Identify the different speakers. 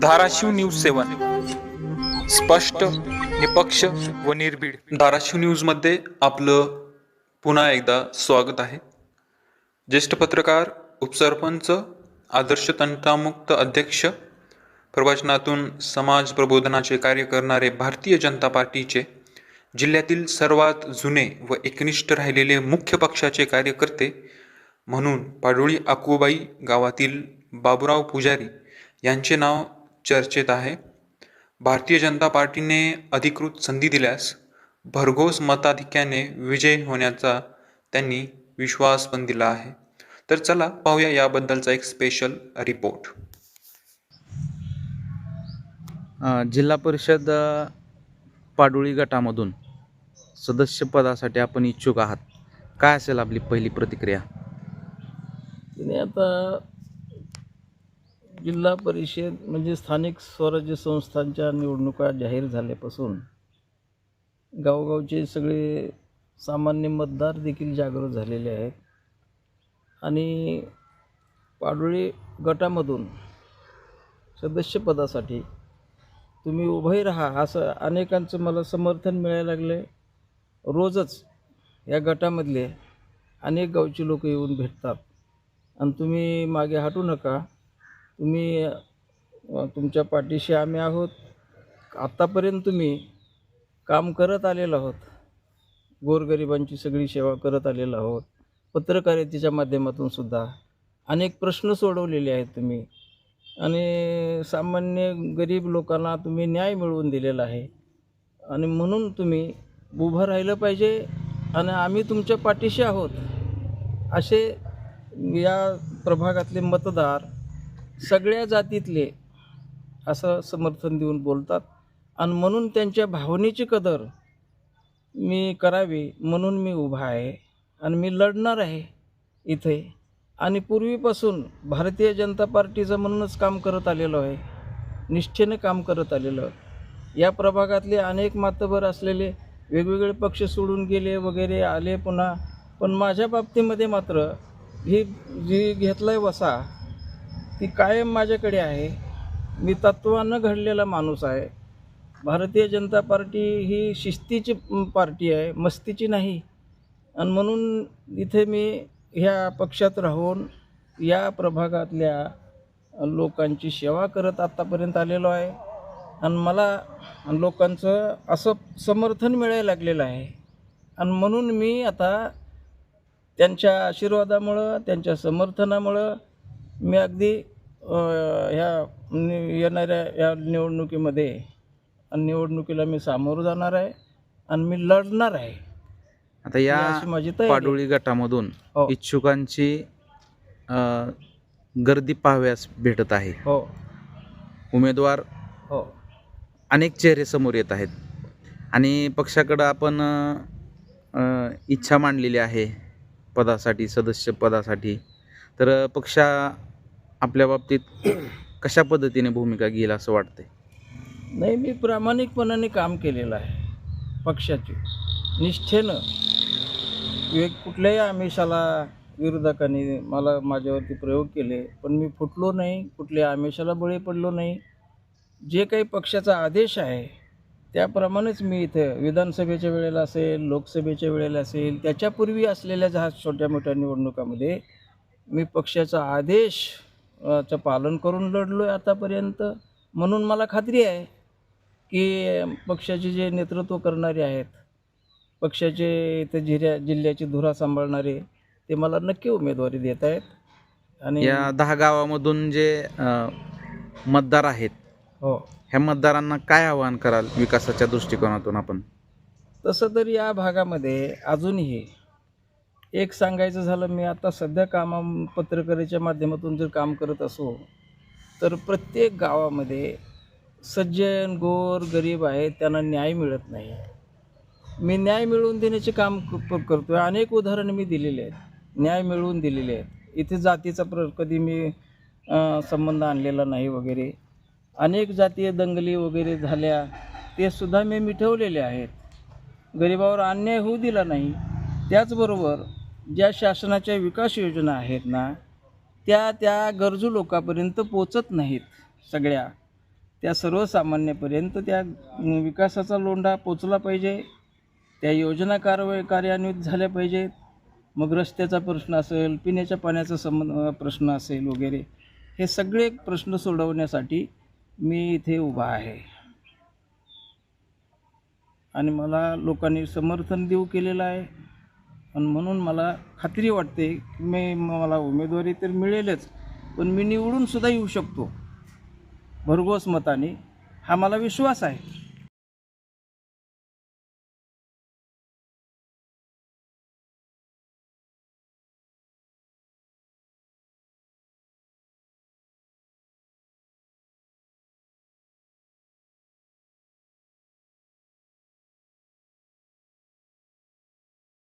Speaker 1: Dharashiv news सेवन. स्पष्ट निपक्ष व निर्भीड. धाराशिव न्यूजमध्ये आपलं पुन्हा एकदा स्वागत आहे. ज्येष्ठ पत्रकार उपसरपंच आदर्श तंटामुक्त अध्यक्ष प्रवचनातून समाज प्रबोधनाचे कार्य करणारे भारतीय जनता पार्टीचे जिल्ह्यातील सर्वात जुने व एकनिष्ठ राहिलेले मुख्य पक्षाचे कार्यकर्ते म्हणून पाडोळी आकुबाई गावातील बाबुराव पुजारी यांचे नाव चर्चेत आहे. भारतीय जनता पार्टीने अधिकृत संधी दिल्यास भरघोस मताधिक्याने विजय होण्याचा त्यांनी विश्वास पण दिला आहे. तर चला पाहूया याबद्दलचा एक स्पेशल रिपोर्ट
Speaker 2: जिल्हा परिषद पाडोळी गटामधून सदस्यपदासाठी आपण इच्छुक आहात. काय असेल आपली पहिली प्रतिक्रिया?
Speaker 3: तिने आता जिल्हा परिषद म्हणजे स्थानिक स्वराज्य संस्थांच्या निवडणुका जाहीर झाल्यापासून गावगावचे सगळे सामान्य मतदार देखील जागृत झालेले आहेत. आणि पाडोळी गटामधून सदस्यपदासाठी तुम्ही उभे राहा असं अनेकांचं मला समर्थन मिळायला लागलं आहे रोजच या गटामधले अनेक गावचे लोक येऊन भेटतात. आणि तुम्ही मागे हटू नका. तुम्ही तुमच्या पाठीशी आम्ही आहोत. आत्तापर्यंत तुम्ही काम करत आलेलो आहोत. गोरगरिबांची सगळी सेवा करत आलेलो आहोत. पत्रकारितेच्या माध्यमातून सुद्धा अनेक प्रश्न सोडवलेले आहेत तुम्ही. आणि सामान्य गरीब लोकांना तुम्ही न्याय मिळवून दिलेला आहे. आणि म्हणून तुम्ही उभं राहिलं पाहिजे आणि आम्ही तुमच्या पाठीशी आहोत असे या प्रभागातले मतदार सगळ्या जातीतले असं समर्थन देऊन बोलतात. आणि म्हणून त्यांच्या भावनेची कदर मी करावी म्हणून मी उभा आहे आणि मी लढणार आहे इथे. आणि पूर्वीपासून भारतीय जनता पार्टीचं म्हणूनच काम करत आलेलो आहे. निष्ठेने काम करत आलेलो आहे. या प्रभागातले अनेक मातबर असलेले वेगवेगळे पक्ष सोडून गेले वगैरे आले पुन्हा. पण माझ्या बाबतीमध्ये मात्र ही जी घेतलाय वसा ती कायम माझ्याकडे आहे. मी तत्वानं घडलेला माणूस आहे. भारतीय जनता पार्टी ही शिस्तीची पार्टी आहे मस्तीची नाही. आणि म्हणून इथे मी ह्या पक्षात राहून या प्रभागातल्या लोकांची सेवा करत आत्तापर्यंत आलेलो आहे. आणि मला लोकांचं असं समर्थन मिळायला लागलेलं आहे. आणि म्हणून मी आता त्यांच्या आशीर्वादामुळं त्यांच्या समर्थनामुळं मी अगदी ह्या येणाऱ्या या निवडणुकीमध्ये आणि निवडणुकीला मी सामोरं जाणार आहे आणि मी लढणार आहे.
Speaker 2: आता या
Speaker 3: माझी.
Speaker 2: पाडोळी गटामधून
Speaker 3: हो.
Speaker 2: इच्छुकांची गर्दी पाहाव्यास भेटत आहे.
Speaker 3: हो.
Speaker 2: उमेदवार
Speaker 3: हो.
Speaker 2: अनेक चेहरे समोर येत आहेत. आणि पक्षाकडं आपण इच्छा मांडलेली आहे पदासाठी सदस्य पदासाठी. तर पक्षा पक्ष आपल्या बाबतीत कशा पद्धतीने भूमिका घेईल असं वाटतंय?
Speaker 3: नाही मी प्रामाणिकपणाने काम केलेलं आहे पक्षाचे. निष्ठेनं. वेग कुठल्याही आमिषाला विरोधकांनी मला माझ्यावरती प्रयोग केले पण मी फुटलो नाही कुठल्या आमिषाला बळी पडलो नाही. जे काही पक्षाचा आदेश आहे त्याप्रमाणेच मी इथं विधानसभेच्या वेळेला असेल लोकसभेच्या वेळेला असेल त्याच्यापूर्वी असलेल्या ज्या छोट्या मोठ्या निवडणुकामध्ये मी पक्षाचा आदेश चं पालन करून लढलो आहे आतापर्यंत. म्हणून मला खात्री आहे की पक्षाचे जे नेतृत्व करणारे आहेत पक्षाचे इथे जिऱ्या जिल्ह्याची धुरा सांभाळणारे ते मला नक्की उमेदवारी देत आहेत. आणि
Speaker 2: या दहा गावामधून जे मतदार आहेत
Speaker 3: हो.
Speaker 2: ह्या मतदारांना काय आवाहन कराल विकासाच्या दृष्टिकोनातून आपण?
Speaker 3: तसं तर या भागामध्ये अजूनही एक सांगायचं झालं मी आता सध्या कामा पत्रकारितेच्या माध्यमातून जर काम करत असो तर प्रत्येक गावामध्ये सज्जन गोर गरीब आहेत त्यांना न्याय मिळत नाही. मी न्याय मिळवून देण्याचे काम करतो आहे अनेक उदाहरणं मी दिलेली आहेत. न्याय मिळवून दिलेले आहेत. इथे जातीचा प्र कधी मी संबंध आणलेला नाही वगैरे. अनेक जातीय दंगली वगैरे झाल्या ते सुद्धा मी मिठवलेले आहेत. गरिबावर अन्याय होऊ दिला नाही. त्याचबरोबर ज्या शासनाच्या विकास योजना आहेत ना त्या त्या गरजू लोकांपर्यंत पोचत नाहीत सगळ्या. त्या सर्वसामान्यपर्यंत त्या विकासाचा लोंढा पोचला पाहिजे त्या योजना कारवाई कार्यान्वित झाल्या पाहिजेत मग रस्त्याचा प्रश्न असेल पिण्याच्या पाण्याचा संबंध प्रश्न असेल वगैरे हे सगळे प्रश्न सोडवण्यासाठी मी इथे उभा आहे. आणि मला लोकांनी समर्थन देऊ केलेलं आहे. आणि म्हणून मला खात्री वाटते की मी मला उमेदवारी तर मिळेलच पण मी निवडूनसुद्धा येऊ शकतो. भरघोस मताने हा मला विश्वास आहे.